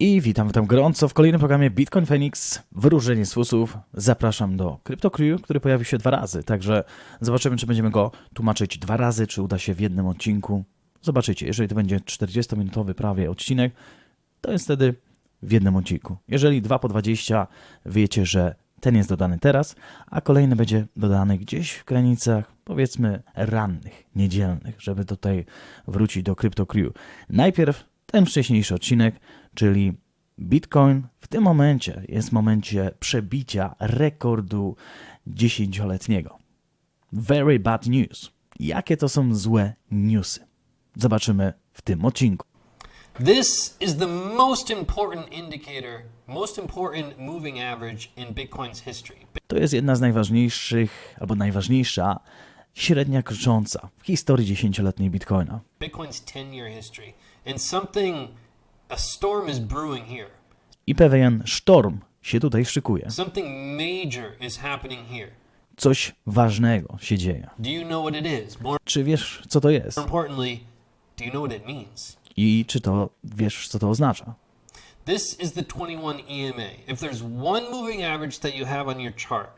I witam, witam gorąco w kolejnym programie Bitcoin Phoenix, wyróżnienie z fusów. Zapraszam do Crypto Crew, który pojawi się dwa razy, także zobaczymy, czy będziemy go tłumaczyć dwa razy, czy uda się w jednym odcinku. Zobaczycie, jeżeli to będzie 40-minutowy prawie odcinek, to jest wtedy w jednym odcinku. Jeżeli 2 po 20, wiecie, że ten jest dodany teraz, a kolejny będzie dodany gdzieś w granicach, powiedzmy, rannych, niedzielnych, żeby tutaj wrócić do Crypto Crew. Najpierw ten wcześniejszy odcinek, czyli Bitcoin w tym momencie jest w momencie przebicia rekordu dziesięcioletniego. Very bad news. Jakie to są złe newsy? Zobaczymy w tym odcinku. This is the most important indicator, most important moving average in Bitcoin's history. To jest jedna z najważniejszych, albo najważniejsza średnia krocząca w historii dziesięcioletniej Bitcoina. Bitcoin's 10 year history. And something, a storm is brewing here. I pewien sztorm się tutaj szykuje. Something major is happening here. Coś ważnego się dzieje. Do you know what it is? More Czy wiesz, co to jest? importantly, do you know what it means? I czy to wiesz, co to oznacza? This is the 21 EMA. If there's one moving average that you have on your chart,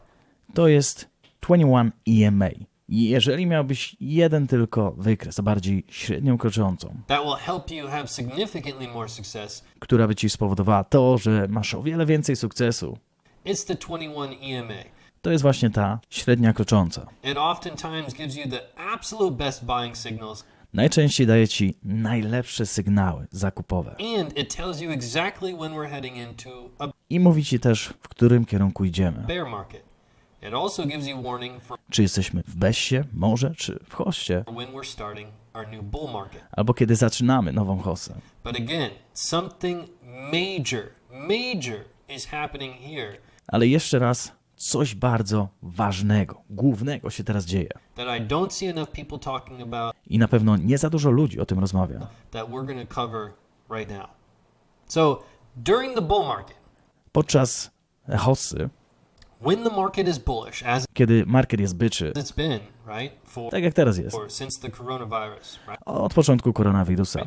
To jest 21 EMA. Jeżeli miałbyś jeden tylko wykres, a bardziej średnią kroczącą, która by ci spowodowała to, że masz o wiele więcej sukcesu, it's the 21 EMA. to jest właśnie ta średnia krocząca. Najczęściej daje ci najlepsze sygnały zakupowe. I mówi ci też, w którym kierunku idziemy. Czy jesteśmy w Bessie, może, czy w hoście, albo kiedy zaczynamy nową hossę. Ale jeszcze raz, coś bardzo ważnego, głównego się teraz dzieje. I na pewno nie za dużo ludzi o tym rozmawia. Podczas hossy, kiedy market jest byczy, it's been, right, for tak jak teraz jest, or since the coronavirus, right? od początku koronawirusa,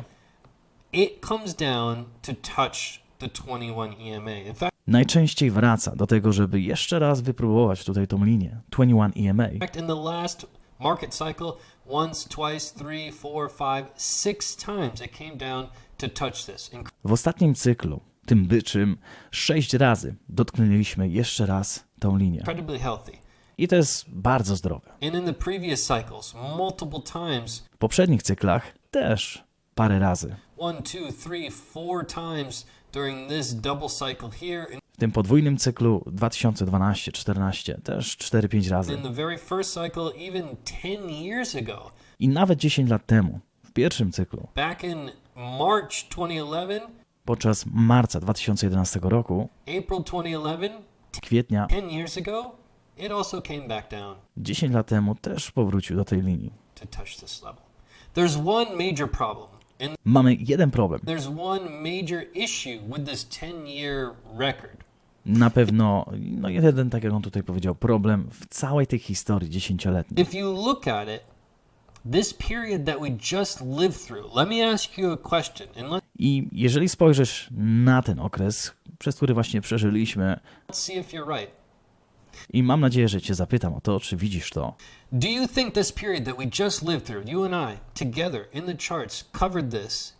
It comes down to touch the 21 EMA. In fact, najczęściej wraca do tego, żeby jeszcze raz wypróbować tutaj tą linię 21 EMA. in fact, in the last market cycle, once, twice, three, four, five, six times it came down to touch this. Inc- W ostatnim cyklu, tym byczym, sześć razy dotknęliśmy jeszcze raz tą linię. I to jest bardzo zdrowe. W poprzednich cyklach też parę razy. W tym podwójnym cyklu 2012-14 też 4-5 razy. in the very first cycle, even 10 years ago, I nawet 10 lat temu, w pierwszym cyklu, back in March 2011, podczas marca 2011 roku, April 2011, kwietnia 10 years ago, it also came back down 10 lat temu też powrócił do tej linii. Mamy jeden problem. there's one major issue with this 10 year record. Na pewno, no jeden, tak jak on tutaj powiedział, problem w całej tej historii dziesięcioletniej. If you look at it, this period that we just lived through, let me ask you a question, and I jeżeli spojrzysz na ten okres, przez który właśnie przeżyliśmy, i mam nadzieję, że Cię zapytam o to, czy widzisz to, Do you think this period that we just lived through, you and I, together in the charts, covered this?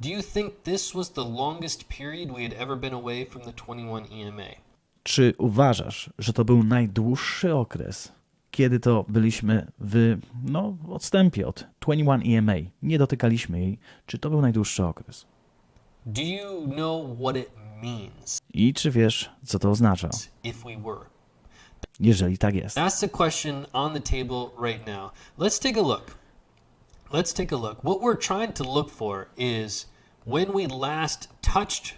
Do you think this was the longest period we had ever been away from the 21 EMA? czy uważasz, że to był najdłuższy okres, kiedy to byliśmy w no, odstępie od 21 EMA, nie dotykaliśmy jej, czy to był najdłuższy okres? Do you know what it means I czy wiesz, co to oznacza, if we were? jeżeli tak jest? That's the question on the table right now. Let's take a look. Let's take a look. What we're trying to look for is when we last touched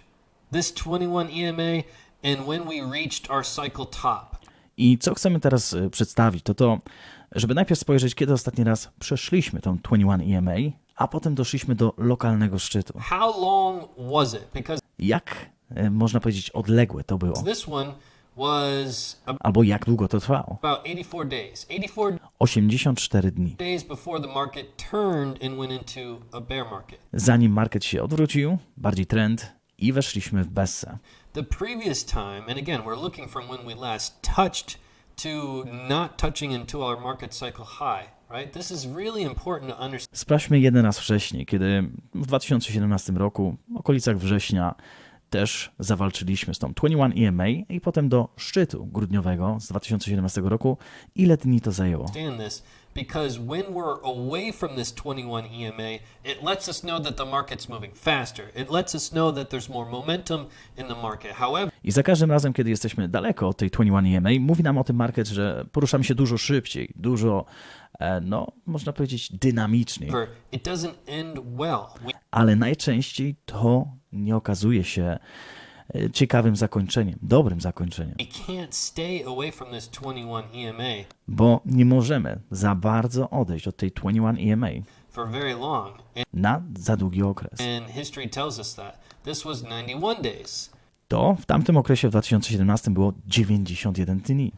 this 21 EMA and when we reached our cycle top. I co chcemy teraz y, przedstawić, to to, żeby najpierw spojrzeć, kiedy ostatni raz przeszliśmy tą 21 EMA, a potem doszliśmy do lokalnego szczytu. How long was it? Because Jak, y, można powiedzieć, odległe to było? this one was Albo jak długo to trwało? about 84 days. 84 84 dni. days before the market turned and went into a bear market. Zanim market się odwrócił, bardziej trend, i weszliśmy w Bessę. The previous time, and again, we're looking from when we last touched to not touching into our market cycle high, Sprawdźmy jeden raz wcześniej, kiedy w 2017 roku, w okolicach września, też zawalczyliśmy z tą 21 EMA i potem do szczytu grudniowego z 2017 roku. Ile dni to zajęło? because when we're away from this 21 EMA, it lets us know that the market's moving faster. It lets us know that there's more momentum in the market. However, I za każdym razem, kiedy jesteśmy daleko od tej 21 EMA, mówi nam o tym market, że poruszamy się dużo szybciej, dużo, no, można powiedzieć. We Ale najczęściej to nie okazuje się e, ciekawym zakończeniem, dobrym zakończeniem. we can't stay away from this 21 EMA bo nie możemy za bardzo odejść od tej 21 EMA na za długi okres. and history tells us that. This was 91 days To w tamtym okresie w 2017 było 91 dni.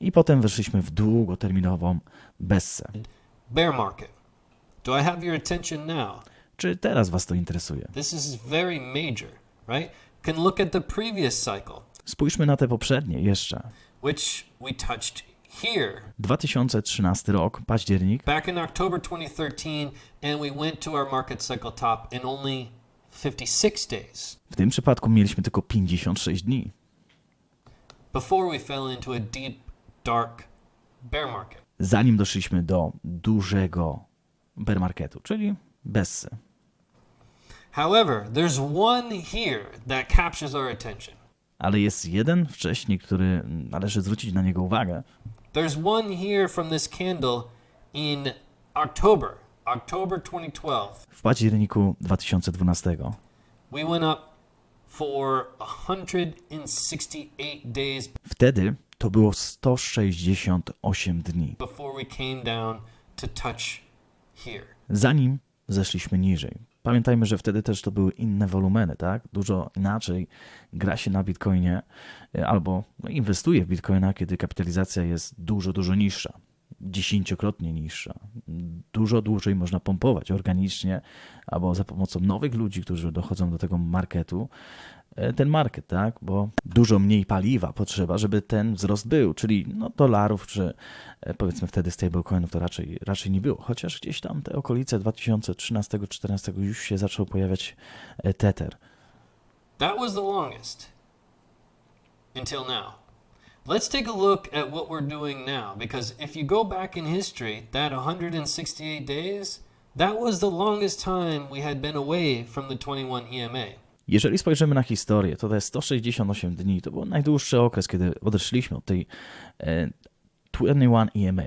I potem weszliśmy w długoterminową bessę. bear market. Do I have your attention now? Czy teraz Was to interesuje? This is very major, right? Can look at the previous cycle, Spójrzmy na te poprzednie jeszcze. which we touched here 2013 rok, październik, back in October 2013, and we went to our market cycle top in only 56 days w tym przypadku mieliśmy tylko 56 dni. before we fell into a deep, dark bear market. Zanim doszliśmy do dużego bear marketu, czyli bessy. However, there's one here that captures our attention. Ale jest jeden wcześniej, który należy zwrócić na niego uwagę. There's one here from this candle in October, October 2012. W październiku 2012 We went up for 168 days Wtedy to było 168 dni, before we came down to touch here. zanim zeszliśmy niżej. Pamiętajmy, że wtedy też to były inne wolumeny, tak? Dużo inaczej gra się na Bitcoinie e, albo inwestuje w Bitcoina, kiedy kapitalizacja jest dużo, dużo niższa, dziesięciokrotnie niższa. Dużo dłużej można pompować organicznie albo za pomocą nowych ludzi, którzy dochodzą do tego marketu, ten market, tak? Bo dużo mniej paliwa potrzeba, żeby ten wzrost był, czyli no, dolarów, czy e, powiedzmy wtedy stablecoinów to raczej, raczej nie było. Chociaż gdzieś tam te okolice 2013-2014 już się zaczął pojawiać e, Tether. That was the longest until now. Let's take a look at what we're doing now because if you go back in history, that 168 days, that was the longest time we had been away from the 21 EMA. Jeżeli spojrzymy na historię, to te 168 dni to był najdłuższy okres, kiedy odeszliśmy od tej e, 21 EMA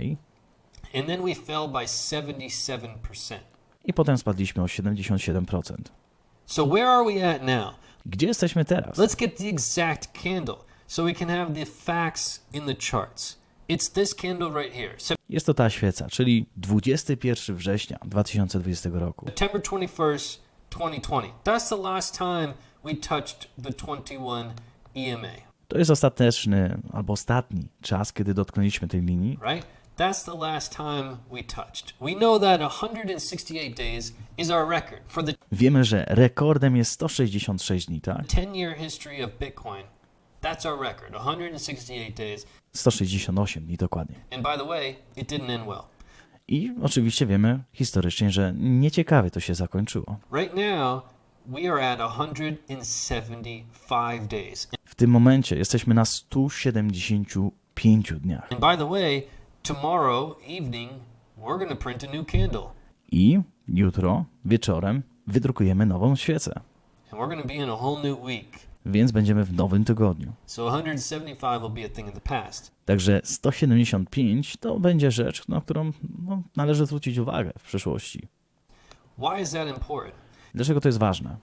And then we fell by 77%. i potem spadliśmy o 77%. So where are we at now? Gdzie jesteśmy teraz? Let's get the exact candle so we can have the facts in the charts. It's this candle right here. Jest to ta świeca, czyli 21 września 2020 roku. September 21st, 2020. That's the last time we touched the 21 EMA, To jest ostateczny albo ostatni czas, kiedy dotknęliśmy tej linii. right? That's the last time we touched. We know that 168 days is our record for the Wiemy, że rekordem jest 166 dni, tak? 10 year history of Bitcoin. That's our record 168 days. 168 dni dokładnie. And by the way, it didn't end well. I oczywiście wiemy historycznie, że nieciekawie to się zakończyło. Right now, we are at 175 days. W tym momencie jesteśmy na 175 dniach. And by the way, tomorrow evening, we're going to print a new candle. I jutro wieczorem wydrukujemy nową świecę. And we're going to be in a whole new week. Więc będziemy w nowym tygodniu. So 175 will be a thing of the past. Także 175 to będzie rzecz, na którą no, należy zwrócić uwagę w przyszłości. Dlaczego to jest ważne?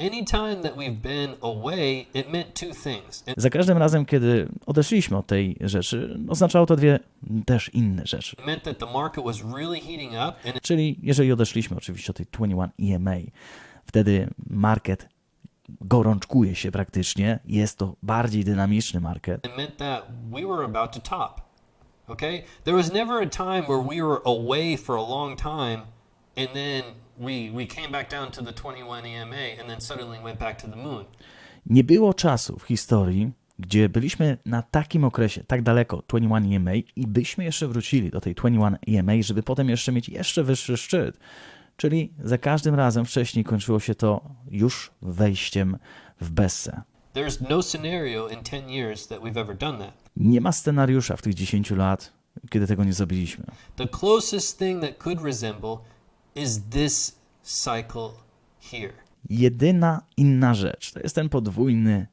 Za każdym razem, kiedy odeszliśmy od tej rzeczy, oznaczało to dwie też inne rzeczy. Czyli jeżeli odeszliśmy oczywiście od tej 21 EMA, wtedy market gorączkuje się praktycznie, jest to bardziej dynamiczny market. it meant that we were about to top. Okay? There was never a time where we were away for a long time and then we we came back down to the 21 EMA and then suddenly went back to the moon. Nie było czasu w historii, gdzie byliśmy na takim okresie, tak daleko, 21 EMA i byśmy jeszcze wrócili do tej 21 EMA, żeby potem jeszcze mieć jeszcze wyższy szczyt. Czyli za każdym razem wcześniej kończyło się to już wejściem w Bessę. No scenario in 10 years that we've ever done that. Nie ma scenariusza w tych 10 lat, kiedy tego nie zrobiliśmy. The closest thing that could resemble is this cycle here. Jedyna inna rzecz to jest ten podwójny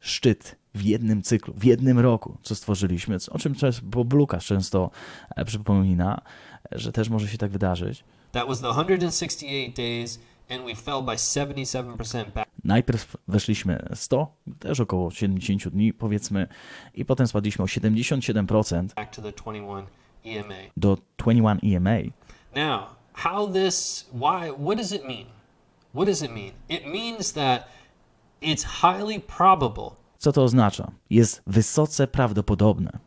szczyt w jednym cyklu, w jednym roku, co stworzyliśmy, o czym też Bob Lucas często e, przypomina, że też może się tak wydarzyć. That was the 168 days, and we fell by 77% back Najpierw weszliśmy 100, też około 70 dni powiedzmy, i potem spadliśmy o 77% back to the 21 EMA. do 21 EMA. Now, how this, why, what does it mean? What does it mean? It means that it's highly probable Co to oznacza? Jest wysoce prawdopodobne,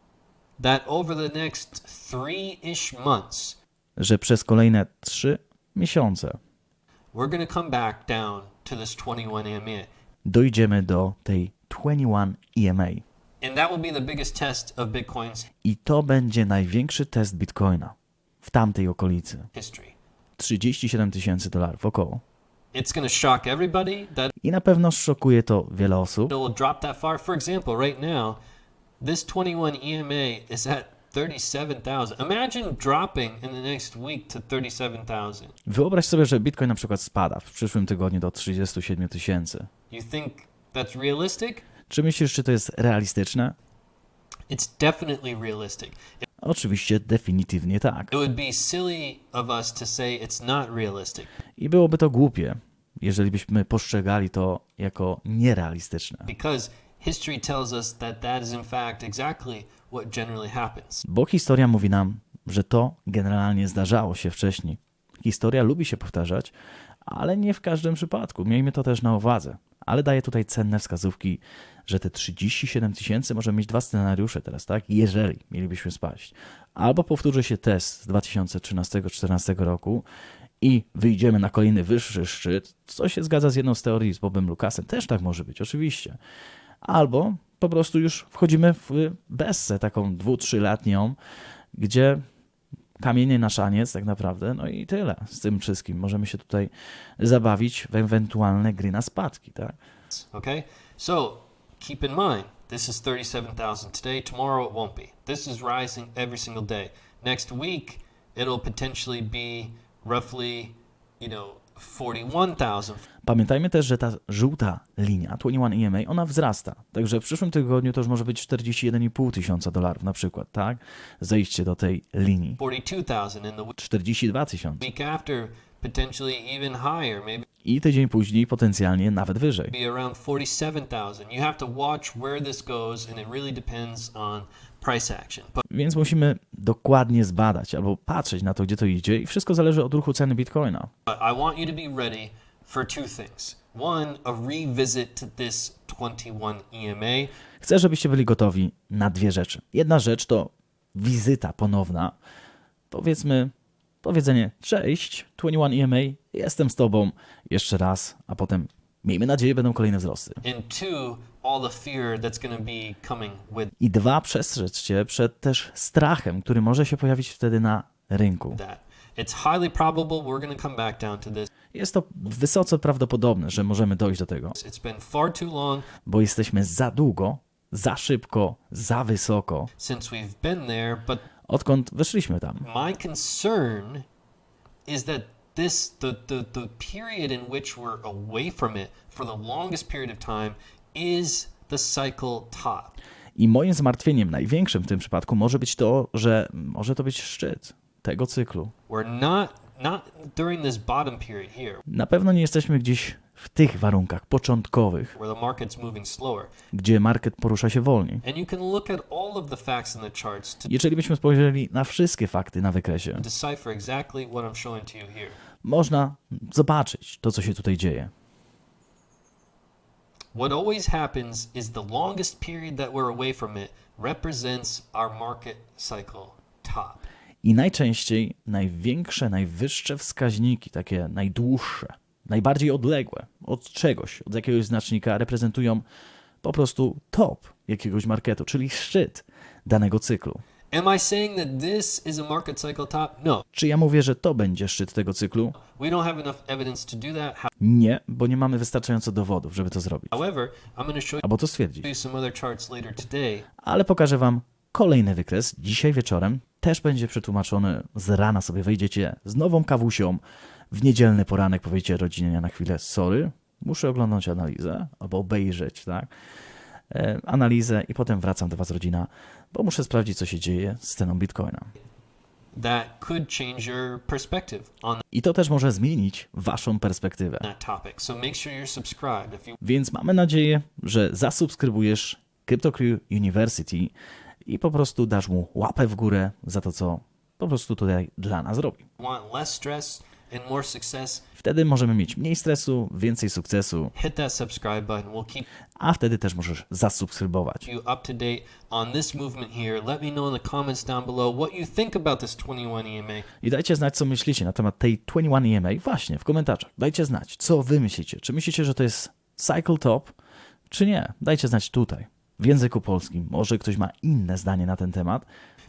that over the next three ish months, że przez kolejne 3 miesiące we're going to come back down to this 21 EMA. dojdziemy do tej 21 EMA. I to będzie największy test Bitcoina w tamtej okolicy. history. 37 tysięcy dolarów około. I na pewno szokuje to wiele osób. it will drop that far. For example, right now, this 21 EMA is at 37,000. Imagine dropping in the next week to 37,000. Wyobraź sobie, że Bitcoin na przykład spada w przyszłym tygodniu do 37 tysięcy. You think that's realistic? Czy myślisz, czy to jest realistyczne? It's definitely realistic. Oczywiście, definitywnie tak. It would be silly of us to say it's not realistic I byłoby to głupie, jeżeli byśmy postrzegali to jako nierealistyczne. because history tells us that that is in fact exactly what generally happens. Bo historia mówi nam, że to generalnie zdarzało się wcześniej. Historia lubi się powtarzać, ale nie w każdym przypadku. Miejmy to też na uwadze. Ale daje tutaj cenne wskazówki, że te 37 tysięcy może mieć dwa scenariusze teraz, tak? Jeżeli mielibyśmy spaść. Albo powtórzy się test z 2013-2014 roku i wyjdziemy na kolejny wyższy szczyt, co się zgadza z jedną z teorii z Bobem Lucasem. Też tak może być, oczywiście. Albo po prostu już wchodzimy w bessę taką dwu, trzyletnią, gdzie kamienie na szaniec tak naprawdę, no i tyle z tym wszystkim. Możemy się tutaj zabawić w ewentualne gry na spadki, tak? Okay? So keep in mind, this is 37,000 today. Tomorrow it won't be. This is rising every single day. Next week, it'll potentially be roughly, you know, 41,000. Pamiętajmy też, że ta żółta linia, 21 EMA, ona wzrasta. Także w przyszłym tygodniu to już może być 41,5 tysiąca dolarów na przykład, tak? Zejście do tej linii. 42,000 in the week 42 tysiące. I tydzień później potencjalnie nawet wyżej. be around 47,000. You have to watch where this goes, and it really depends on Więc musimy dokładnie zbadać albo patrzeć na to, gdzie to idzie i wszystko zależy od ruchu ceny Bitcoina. But I want you to be ready for two things. One, a revisit to this 21 EMA. Chcę, żebyście byli gotowi na dwie rzeczy. Jedna rzecz to wizyta ponowna. Powiedzmy, powiedzenie cześć, 21 EMA, jestem z tobą jeszcze raz, a potem miejmy nadzieję będą kolejne wzrosty. I dwa, przestrzec cię przed też strachem, który może się pojawić wtedy na rynku. Jest to wysoce prawdopodobne, że możemy dojść do tego, bo jesteśmy za długo, za szybko, za wysoko, odkąd weszliśmy tam. my concern is that this the, the the period in which we're away from it for the longest period of time is the cycle top. I moim zmartwieniem największym w tym przypadku może być to, że może to być szczyt tego cyklu. We're not not during this bottom period here Na pewno nie jesteśmy gdzieś w tych warunkach początkowych, gdzie market porusza się wolniej. Jeżeli byśmy spojrzeli na wszystkie fakty na wykresie, można zobaczyć to, co się tutaj dzieje. What always happens is the longest period that we're away from it represents our market cycle top. I najczęściej największe, najwyższe wskaźniki, takie najdłuższe, najbardziej odległe od czegoś, od jakiegoś znacznika, reprezentują po prostu top jakiegoś marketu, czyli szczyt danego cyklu. Am I saying that this is a market cycle top? No. Czy ja mówię, że to będzie szczyt tego cyklu? We don't have enough evidence to do that. Nie, bo nie mamy wystarczająco dowodów, żeby to zrobić, However, I'm going to show albo to stwierdzić. some other charts later today Ale pokażę Wam kolejny wykres dzisiaj wieczorem. Też będzie przetłumaczony z rana sobie wejdziecie z nową kawusią. W niedzielny poranek powiecie rodzinie na chwilę sorry, muszę oglądać analizę albo obejrzeć, tak? E, analizę i potem wracam do Was rodzina, bo muszę sprawdzić, co się dzieje z ceną Bitcoina. I to też może zmienić Waszą perspektywę. Więc mamy nadzieję, że zasubskrybujesz CryptoCrew University i po prostu dasz mu łapę w górę za to, co po prostu tutaj dla nas robi. Wtedy możemy mieć mniej stresu, więcej sukcesu, Hit that subscribe button. We'll keep a wtedy też możesz zasubskrybować. you up to date on this movement here. Let me know in the comments down below what you think about this 21 EMA. I dajcie znać, co myślicie na temat tej 21 EMA właśnie w komentarzach. Dajcie znać, co wy myślicie. Czy myślicie, że to jest cycle top, czy nie? Dajcie znać tutaj, w języku polskim. Może ktoś ma inne zdanie na ten temat.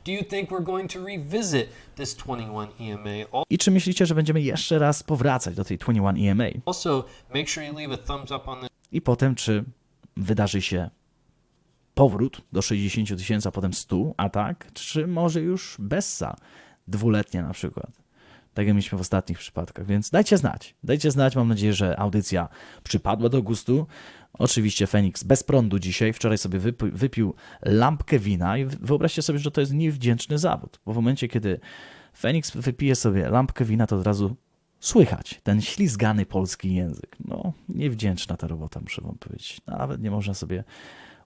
Do you think we're going to revisit this 21 EMA? I czy myślicie, że będziemy jeszcze raz powracać do tej 21 EMA? Also, make sure you leave a thumbs up on this I potem, czy wydarzy się powrót do 60 tysięcy, a potem 100, a tak? Czy może już Bessa, dwuletnia na przykład? Tak jak mieliśmy w ostatnich przypadkach, więc dajcie znać. Dajcie znać, mam nadzieję, że audycja przypadła do gustu. Oczywiście Feniks bez prądu dzisiaj, wczoraj sobie wypi- wypił lampkę wina i wy- wyobraźcie sobie, że to jest niewdzięczny zawód, bo w momencie, kiedy Feniks wypije sobie lampkę wina, to od razu słychać ten ślizgany polski język. No, niewdzięczna ta robota, muszę wam powiedzieć. Nawet nie można sobie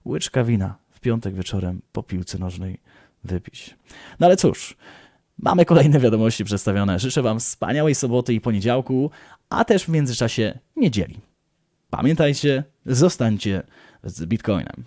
łyczka wina w piątek wieczorem po piłce nożnej wypić. No ale cóż, mamy kolejne wiadomości przedstawione. Życzę wam wspaniałej soboty i poniedziałku, a też w międzyczasie niedzieli. Pamiętajcie, zostańcie z Bitcoinem.